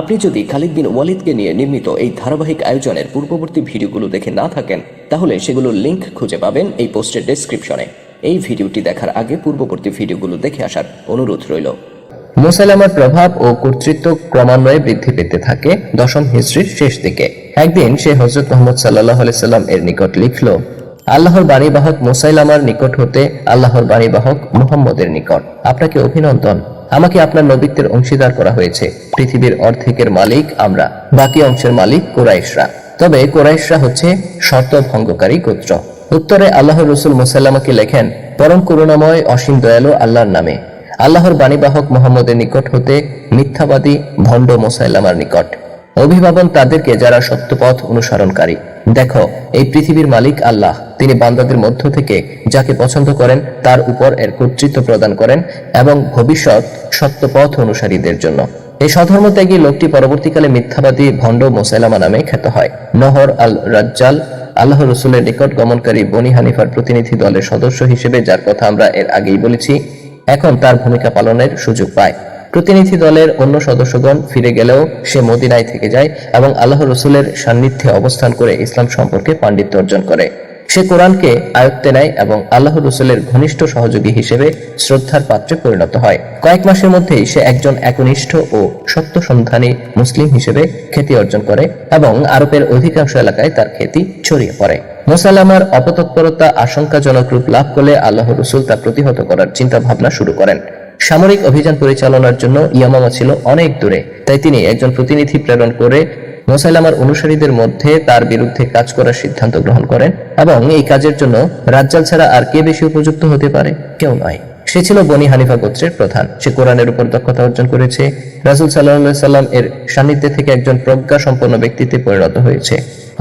আপনি যদি খালিদ বিন ওয়ালিদকে নিয়ে নির্মিত এই ধারাবাহিক আয়োজনের পূর্ববর্তী ভিডিওগুলো দেখে না থাকেন, তাহলে সেগুলোর লিংক খুঁজে পাবেন এই পোস্টের ডেসক্রিপশনে এই ভিডিওটি দেখার আগে পূর্ববর্তী ভিডিওগুলো দেখে আসার অনুরোধ রইল। মুসাইলামার প্রভাব ও কর্তৃত্ব ক্রমান্বয়ে বৃদ্ধি পেতে থাকে দশম হিজড়ির শেষ দিকে। একদিন সে হজরত মোহাম্মদ সাল্লাহ সাল্লাম এর নিকট লিখল, আল্লাহর বাণীবাহক মুসাইলামার নিকট হতে আল্লাহর বাণীবাহক মুহাম্মদের নিকট। আপনাকে অভিনন্দন। আমাকে আপনার নবীত্বের অংশীদার করা হয়েছে। পৃথিবীর অর্ধেকের মালিক আমরা, বাকি অংশের মালিক কোরাইশরা। তবে কোরাইশরা হচ্ছে শর্ত ভঙ্গকারী গোত্র। উত্তরে আল্লাহ রসুল মুসাল্লামাকে লেখেন, পরম করুণাময়, অসীম দয়ালু আল্লাহর নামে। আল্লাহর বাণীবাহক মোহাম্মদের নিকট হতে মিথ্যাবাদী ভণ্ড মোসাইলামার নিকট। অভিভাবন তাদেরকে যারা সত্যপথ অনুসরণকারী। দেখো, এই পৃথিবীর মালিক আল্লাহ। তিনি বান্দাদের মধ্য থেকে যাকে পছন্দ করেন, তার উপর এর কর্তৃত্ব প্রদান করেন এবং ভবিষ্যৎ সত্যপথ অনুসারীদের জন্য। এই স্বধর্মত্যাগী লোকটি পরবর্তীকালে মিথ্যাবাদী ভণ্ড মোসাইলামা নামে খ্যাত হয়। নহর আল রাজ্জাল আল্লাহ রসুলের নিকট গমনকারী বনি হানিফার প্রতিনিধি দলের সদস্য হিসেবে, যার কথা আমরা এর আগেই বলেছি, এখন তার ভূমিকা পালনের সুযোগ পায়। প্রতিনিধি দলের অন্য সদস্যগণ ফিরে গেলেও সে মদিনায় থেকে যায় এবং আল্লাহ রসুলের সান্নিধ্যে অবস্থান করে ইসলাম সম্পর্কে পাণ্ডিত্য অর্জন করে। সে কোরআনকে আয়ত্তে নেয় এবং আল্লাহ রসুলের ঘনিষ্ঠ সহযোগী হিসেবে শ্রদ্ধার পাত্রে পরিণত হয়। কয়েক মাসের মধ্যেই সে একজন একনিষ্ঠ ও সত্য সন্ধানী মুসলিম হিসেবে খ্যাতি অর্জন করে এবং আরবের অধিকাংশ এলাকায় তার খ্যাতি ছড়িয়ে পড়ে। মোসালামার অপতৎপরতা আশঙ্কাজনক রূপ লাভ করলে আল্লাহ রসুল তা প্রতিহত করার চিন্তা ভাবনা শুরু করেন। সামরিক অভিযান পরিচালনার জন্য ইয়ামামা ছিল অনেক দূরে, তাই তিনি একজন প্রতিনিধি প্রেরণ করে মোসাইলামার অনুসারীদের মধ্যে তার বিরুদ্ধে কাজ করার সিদ্ধান্ত গ্রহণ করেন এবং এই কাজের জন্য রাজ্জাল ছাড়া আর কে বেশি উপযুক্ত হতে পারে কেউ নয়। সে ছিল বনি হানিফা গোত্রের প্রধান। সে কোরআনের উপর দক্ষতা অর্জন করেছে। রাসুল সাল্লাহ সাল্লাম এর সান্নিধ্যে থেকে একজন প্রজ্ঞা সম্পন্ন ব্যক্তিতে পরিণত হয়েছে।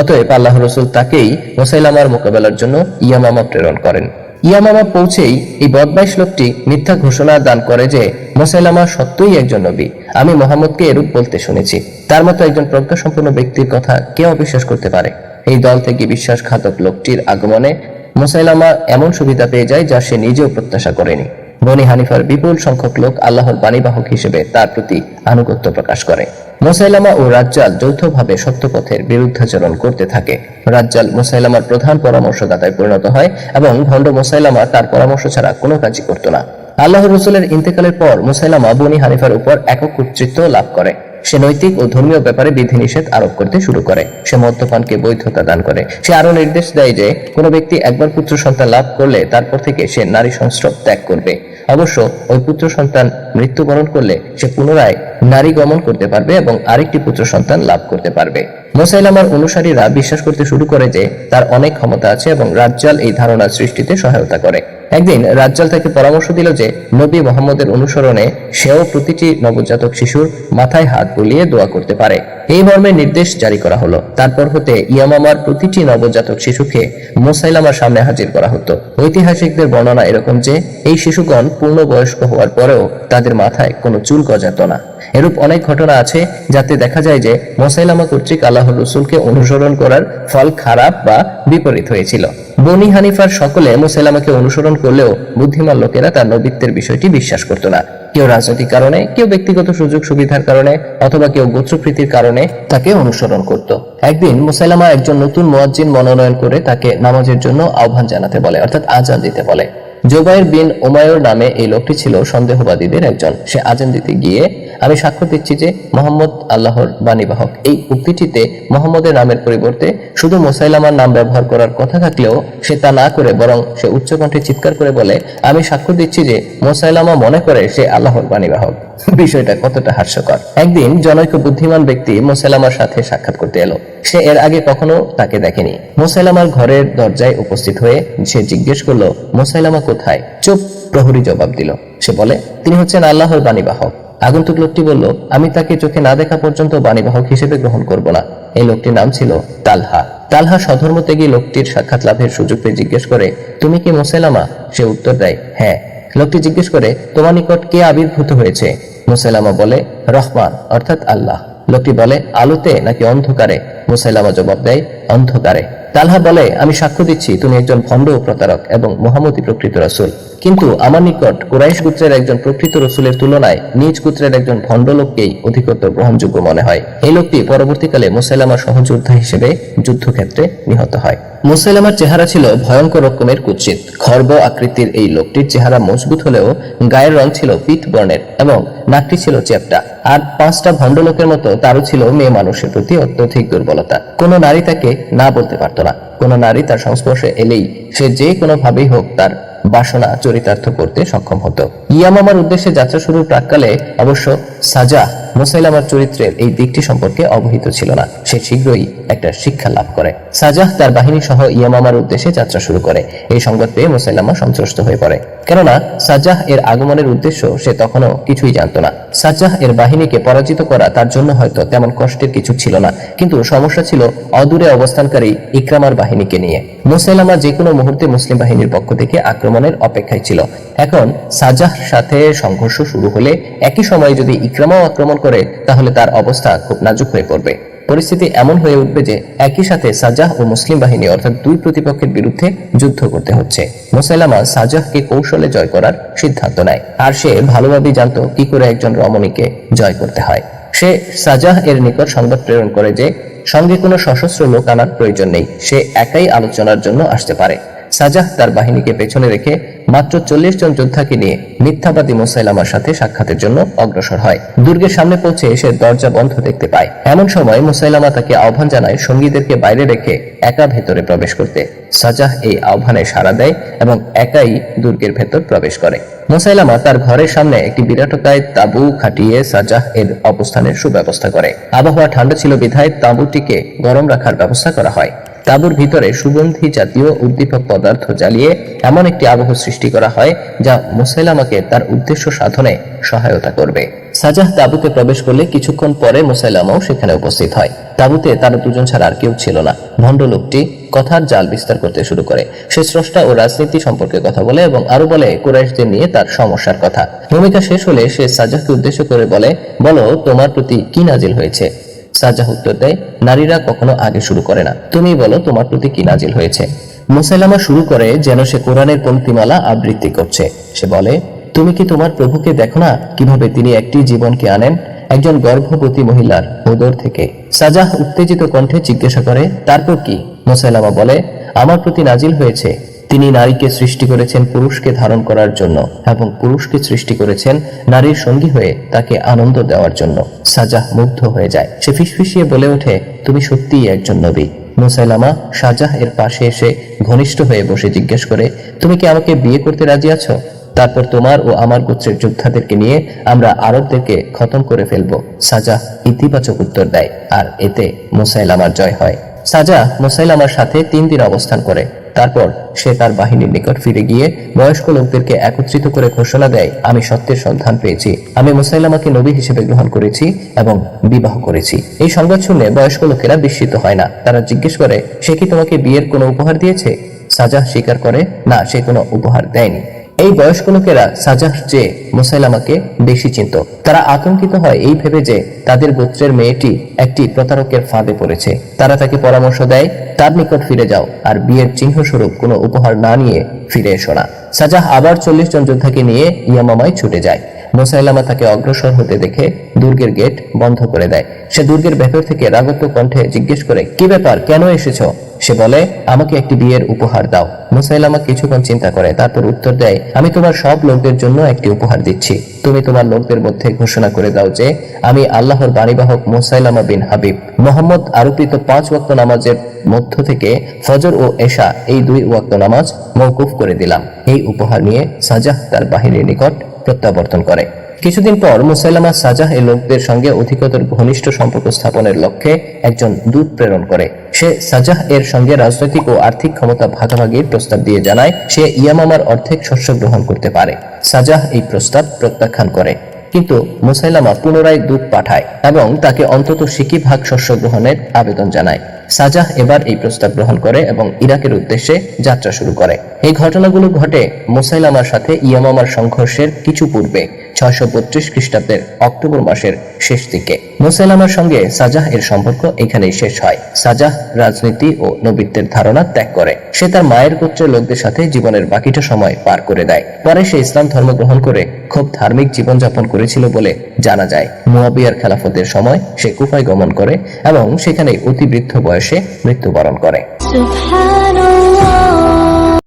অতএব আল্লাহ রসুল তাকেই মোসাইলামার মোকাবেলার জন্য ইয়ামামা প্রেরণ করেন। ইয়ামামা পৌঁছেই এই বদমাইশ লোকটি মিথ্যা ঘোষণা দান করে যে, মোসাইলামা সত্যই একজন নবী। আমি মোহাম্মদকে এরূপ বলতে শুনেছি। তার মতো একজন প্রজ্ঞাসম্পন্ন ব্যক্তির কথা কেউ অবিশ্বাস করতে পারে। এই দল থেকে বিশ্বাসঘাতক লোকটির আগমনে মোসাইলামা এমন সুবিধা পেয়ে যায় যা সে নিজেও প্রত্যাশা করেনি। বনি হানিফার বিপুল সংখ্যক লোক আল্লাহর বাণীবাহক হিসেবে তার প্রতি আনুগত্য প্রকাশ করে। মোসাইলামা ও রাজ্জাল যৌথভাবে সত্যপথের বিরুদ্ধাচরণ করতে থাকে। রাজ্জাল মোসাইলামার প্রধান পরামর্শদাতায় পরিণত হয় এবং ভণ্ড মোসাইলামা তার পরামর্শ ছাড়া কোনো কাজই করত না। আল্লাহ রসুলের ইন্তেকালের পর মুসাইলামা বনি হানিফার উপর একক কর্তৃত্ব লাভ করে। সে নৈতিক ও ধর্মীয় ব্যাপারে বিধিনিষেধ আরোপ করতে শুরু করে। সে মদ্যপানকে বৈধতা দান করে। সে আরও নির্দেশ দেয় যে, কোনো ব্যক্তি একবার পুত্র সন্তান লাভ করলে তারপর থেকে সে নারী সংস্রব ত্যাগ করবে। অবশ্য ওই পুত্র সন্তান মৃত্যুবরণ করলে সে পুনরায় নারী গমন করতে পারবে এবং আরেকটি পুত্র সন্তান লাভ করতে পারবে। মোসাইলামার অনুসারীরা বিশ্বাস করতে শুরু করে যে তার অনেক ক্ষমতা আছে এবং রাজ্জাল এই ধারণা সৃষ্টিতে সহায়তা করে। একদিন রাজ্জাল তাকে পরামর্শ দিল যে নবী মোহাম্মদের অনুসরণে সেও প্রতিটি নবজাতক শিশুর মাথায় হাত বুলিয়ে দোয়া করতে পারে। এই মর্মে নির্দেশ জারি করা হলো। তারপর হতে ইয়ামামার প্রতিটি নবজাতক শিশুকে মোসাইলামার সামনে হাজির করা হতো। ঐতিহাসিকদের বর্ণনা এরকম যে, এই শিশুগণ পূর্ণ বয়স্ক হওয়ার পরেও তাদের মাথায় কোনো চুল গজাত না। এরূপ অনেক ঘটনা আছে যাতে দেখা যায় যে মোসাইলামা কর্তৃক আল্লাহ রসুলকে অনুসরণ করার ফল খারাপ বা বিপরীত হয়েছিল। বনি হানিফার সকলে মোসাইলামাকে অনুসরণ করলেও বুদ্ধিমান লোকেরা তার নবীত্বের বিষয়টি বিশ্বাস করত না। কেউ রাজনৈতিক কারণে, কেউ ব্যক্তিগত সুযোগ সুবিধার কারণে অথবা কেউ গোত্রপ্রীতির কারণে তাকে অনুসরণ করত। একদিন মুসাইলামা একজন নতুন মোয়াজ্জিন মনোনয়ন করে তাকে নামাজের জন্য আহ্বান জানাতে বলে, অর্থাৎ আজান দিতে বলে। জোবাইর বিন ওমায়ুর নামে এই লোকটি ছিল সন্দেহবাদীদের একজন। সে আজান দিতে গিয়ে আমি সাক্ষ্য দিচ্ছি যে মোহাম্মদ আল্লাহর বাণীবাহক। এই উক্তিটিতে মোহাম্মদের নামের পরিবর্তে শুধু মোসাইলামার নাম ব্যবহার করার কথা থাকলেও সে তা না করে বরং সে উচ্চকণ্ঠে চিৎকার করে বলে, আমি সাক্ষ্য দিচ্ছি যে মোসাইলামা মনে করে সে আল্লাহর বাণীবাহক। বিষয়টা কতটা হাস্যকর। একদিন জনৈক বুদ্ধিমান ব্যক্তি মোসাইলামার সাথে সাক্ষাৎ করতে এলো। সে এর আগে কখনো তাকে দেখেনি। মোসাইলামার ঘরের দরজায় উপস্থিত হয়ে সে জিজ্ঞেস করল, মোসাইলামা কোথায়? চুপ প্রহরী জবাব দিল। সে বলে, তিনি হচ্ছেন আল্লাহর বাণীবাহক। আগন্তুক লোকটি বলল, আমি তাকে চোখে না দেখা পর্যন্ত বাণীবাহক হিসেবে গ্রহণ করব না। এই লোকটির নাম ছিল তালহা। তালহা সধর্ম ত্যাগী লোকটির সাক্ষাৎ লাভের সুযোগ পেয়ে জিজ্ঞেস করে, তুমি কি মোসাইলামা সে উত্তর দেয় হ্যাঁ। লোকটি জিজ্ঞেস করে, তোমার নিকট কে আবির্ভূত হয়েছে? মুসাইলামা বলে, রহমান, অর্থাৎ আল্লাহ। লোকটি বলে, আলোতে নাকি অন্ধকারে? মুসাইলামা জবাব দেয়, অন্ধকারে। তালহা বলে, আমি সাক্ষ্য দিচ্ছি, তুমি একজন ভণ্ড প্রতারক এবং মোহাম্মদী প্রকৃত রাসূল। কিন্তু আমার নিকট কুরাইশ গোত্রের একজন প্রকৃত রসুলের তুলনায় নিজ গোত্রের একজন ভণ্ড লোককেই অধিকতর গ্রহণযোগ্য মনে হয়। এই লোকটি পরবর্তীকালে মুসাইলামার সহযোদ্ধা হিসেবে যুদ্ধক্ষেত্রে নিহত হয়। মুসাইলামার চেহারা ছিল ভয়ঙ্কর রকমের কুৎসিত। খর্ব আকৃতির এই লোকটির চেহারা মজবুত হলেও গায়ের রং ছিল পিত বর্ণের এবং নাকটি ছিল চ্যাপ্টা। আর পাঁচটা ভণ্ড লোকের মতো তারও ছিল মেয়ে মানুষের প্রতি অত্যধিক দুর্বলতা। কোনো নারী তাকে না বলতে পারত না। কোনো নারী তার সংস্পর্শে এলেই সে যে কোনো ভাবেই হোক তার বাসনা চরিতার্থ করতে সক্ষম হতো। ইয়ামামার উদ্দেশ্যে যাত্রা শুরুর প্রাককালে অবশ্য সাজা মুসাইলামার চরিত্রের এই দিকটি সম্পর্কে অবহিত ছিল না। সে শীঘ্রই একটা শিক্ষা লাভ করে। সাজাহ তার বাহিনী সহ ইয়ামামার উদ্দেশ্যে যাত্রা শুরু করে। এই সংবাদ পেয়ে মুসাইলামা সন্ত্রস্ত হয়ে পড়ে। কেননা, সাজাহ এর আগমনের উদ্দেশ্য সে তখনও কিছুই জানত না। সাজাহ এর বাহিনীকে পরাজিত করা তার জন্য হয়তো তেমন কষ্টের কিছু ছিল না। কিন্তু সমস্যা ছিল অদূরে অবস্থানকারী ইকরামার বাহিনীকে নিয়ে। মুসাইলামা যে কোনো মুহূর্তে মুসলিম বাহিনীর পক্ষ থেকে আক্রমণের অপেক্ষায় ছিল। এখন সাজাহ সাথে সংঘর্ষ শুরু হলে একই সময়ে যদি ইকরামাও আক্রমণ করে, তাহলে তার অবস্থা খুব নাজুক হয়ে পড়বে। পরিস্থিতি এমন হয়ে উঠবে যে একই সাথে সাজাহ ও মুসলিম বাহিনী অর্থাৎ দুই প্রতিপক্ষের বিরুদ্ধে যুদ্ধ করতে হচ্ছে। মুসাইলামা সাজাহকে কৌশলে জয় করার সিদ্ধান্ত নেয়। আর সে ভালোভাবেই জানতো কি করে একজন রমণীকে জয় করতে হয়। সে সাজাহ এর নিকট সংবাদ প্রেরণ করে যে, সঙ্গে কোনো সশস্ত্র লোক আনার প্রয়োজন নেই। সে একাই আলোচনার জন্য আসতে পারে। সাজাহ তার বাহিনীকে পেছনে রেখে মাত্র চল্লিশ জন যোদ্ধাকে নিয়ে মিথ্যাবাদী মুসাইলামার সাথে সাক্ষাতের জন্য অগ্রসর হয়। দুর্গের সামনে পৌঁছে সে দরজা বন্ধ দেখতে পায়। এমন সময় মুসাইলামা তাকে আহ্বান জানায় সঙ্গীদেরকে বাইরে রেখে একা ভেতরে প্রবেশ করতে। সাজাহ এই আহ্বানে সাড়া দেয় এবং একাই দুর্গের ভেতর প্রবেশ করে। মুসাইলামা তার ঘরের সামনে একটি বিরাটকায় তাঁবু খাটিয়ে সাজাহ এর অবস্থানের সুব্যবস্থা করে। আবহাওয়া ঠান্ডা ছিল বিধায় তাঁবুটিকে গরম রাখার ব্যবস্থা করা হয়। তাঁবুর ভিতরে সুগন্ধি জাতীয় উদ্দীপক পদার্থ জ্বালিয়ে এমন একটি আবহ সৃষ্টি করা হয় যা মুসাইলামাকে তার উদ্দেশ্য সাধনে সহায়তা করবে। সাজাহ তাঁবুতে প্রবেশ করলে কিছুক্ষণ পরে মুসাইলামাও সেখানে উপস্থিত হয়। তাঁবুতে তারা দুজন ছাড়া আর কেউ ছিল না। ভণ্ড লোকটি কথার জাল বিস্তার করতে শুরু করে। সে স্রষ্টা ও রাজনীতি সম্পর্কে কথা বলে এবং আরও বলে, কুরাইশদের নিয়ে তার সমস্যার কথা। ভূমিকা শেষ হলে সে সাজাহকে উদ্দেশ্য করে বলে, বলো, তোমার প্রতি কি নাজিল হয়েছে? সাজাহ উত্তর দেয়, নারীরা কখনো আগে শুরু করে না। তুমি বলো তোমার প্রতি কি নাজিল হয়েছে। মুসাইলামা শুরু করে যেন সে কোরআনের পঙ্ক্তিমালা আবৃত্তি করছে। সে বলে, তুমি কি তোমার প্রভুকে দেখো না? কীভাবে তিনি একটি জীবনকে আনেন? একজন গর্ভবতী মহিলার উদর থেকে। সাজাহ উত্তেজিত কণ্ঠে জিজ্ঞাসা করে, তারপর কি? মুসাইলামা বলে, আমার প্রতি নাজিল হয়েছে তিনি নারীকে সৃষ্টি করেছেন পুরুষকে ধারণ করার জন্য এবং পুরুষকে সৃষ্টি করেছেন নারীর সঙ্গী হয়ে তাকে আনন্দ দেওয়ার জন্য। সাজাহ মুগ্ধ হয়ে যায়। সে ফিসফিসিয়ে বলে ওঠে, তুমি সত্যিই একজন নবী। মুসাইলামা সাজাহ এর পাশে এসে ঘনিষ্ঠ হয়ে বসে জিজ্ঞেস করে, তুমি কি আমাকে বিয়ে করতে রাজি আছো? তারপর তোমার ও আমার গোত্রের যোদ্ধাদেরকে নিয়ে আমরা আরবদেরকে খতম করে ফেলব। সাজা ইতিবাচক উত্তর দেয়, আর এতে মুসাইলামার জয় হয়। সাজা মুসাইলামার সাথে তিন দিন অবস্থান করে। তারপর সে তার বাহিনীর নিকট ফিরে গিয়ে বয়স্ক লোকদেরকে একত্রিত করে ঘোষণা দেয়, আমি সত্যের সন্ধান পেয়েছি। আমি মুসাইলামাকে নবী হিসেবে গ্রহণ করেছি এবং বিবাহ করেছি। এই সংবাদ শুনে বয়স্ক লোকেরা বিস্মিত হয় না। তারা জিজ্ঞেস করে, সে কি তোমাকে বিয়ের কোনো উপহার দিয়েছে? সাজাহ স্বীকার করে, না, সে কোনো উপহার দেয়নি। এই বয়স্ক লোকেরা সাজাহ যে মুসাইলামাকে বেশি চিনত, তারা আতঙ্কিত হয় এই ভেবে যে তাদের গোত্রের মেয়েটি একটি প্রতারকের ফাঁদে পড়েছে। তারা তাকে পরামর্শ দেয়, তার নিকট ফিরে যাও, আর বিয়ের চিহ্নস্বরূপ কোনো উপহার না নিয়ে ফিরে এসো না। সাজাহ আবার চল্লিশ জন যোদ্ধাকে নিয়ে ইয়ামামায় ছুটে যায়। মোসাইলামা তাকে অগ্রসর হতে দেখে দুর্গের গেট বন্ধ করে দেয়। সে দুর্গের ভেতর থেকে রাগত্ব কণ্ঠে জিজ্ঞেস করে, কি ব্যাপার? কেন এসেছ? সে বলে, আমাকে একটি বিয়ের উপহার দাও। মুসাইলামা কিছুক্ষণ চিন্তা করে, তারপর উত্তর দেয়, আমি তোমার সব লোকদের জন্য একটি উপহার দিচ্ছি। তুমি তোমার লোকদের মধ্যে ঘোষণা করে দাও যে, আমি আল্লাহর বাণীবাহক মুসাইলামা বিন হাবিব। মোহাম্মদ আরোপিত পাঁচ ওয়াক্ত নামাজের মধ্য থেকে ফজর ও এশা এই দুই ওয়াক্ত নামাজ মৌকুফ করে দিলাম। এই উপহার নিয়ে সাজাহ তার বাহিনীর নিকট প্রত্যাবর্তন করে। কিছুদিন পর মুসাইলামা সাজাহ এই লোকদের সঙ্গে অধিকতর ঘনিষ্ঠ সম্পর্ক স্থাপনের লক্ষ্যে একজন দূত প্রেরণ করে। সে সাজাহ এর সঙ্গে রাজনৈতিক ও আর্থিক ক্ষমতা ভাগাভাগির প্রস্তাব দিয়ে জানায়, সে ইয়ামামার অর্ধেক শস্য গ্রহণ করতে পারে। সাজাহ এই প্রস্তাব প্রত্যাখ্যান করে। কিন্তু মুসাইলামা পুনরায় দূত পাঠায় এবং তাকে অন্তত সিকি ভাগ শস্য গ্রহণের আবেদন জানায়। সাজাহ এবার এই প্রস্তাব গ্রহণ করে এবং ইরাকের উদ্দেশ্যে যাত্রা শুরু করে। এই ঘটনাগুলো ঘটে মুসাইলামার সাথে ইয়ামামার সংঘর্ষের কিছু পূর্বে। ছয়শো বত্রিশ খ্রিস্টাব্দের অক্টোবর মাসের শেষ দিকে। মুসাইলামার সঙ্গে সাজাহ এর সম্পর্ক এখানেই শেষ হয়। সাজাহ রাজনীতি ও নবীত্বের ধারণা ত্যাগ করে। সে তার মায়ের গোত্রের লোকদের সাথে জীবনের বাকিটা সময় পার করে দেয়। পরে সে ইসলাম ধর্ম গ্রহণ করে খুব ধার্মিক জীবনযাপন করেছিল বলে জানা যায়। মুয়াবিয়ার খেলাফতের সময় সে কুফায় গমন করে এবং সেখানে অতিবৃদ্ধ বয়সে মৃত্যুবরণ করে।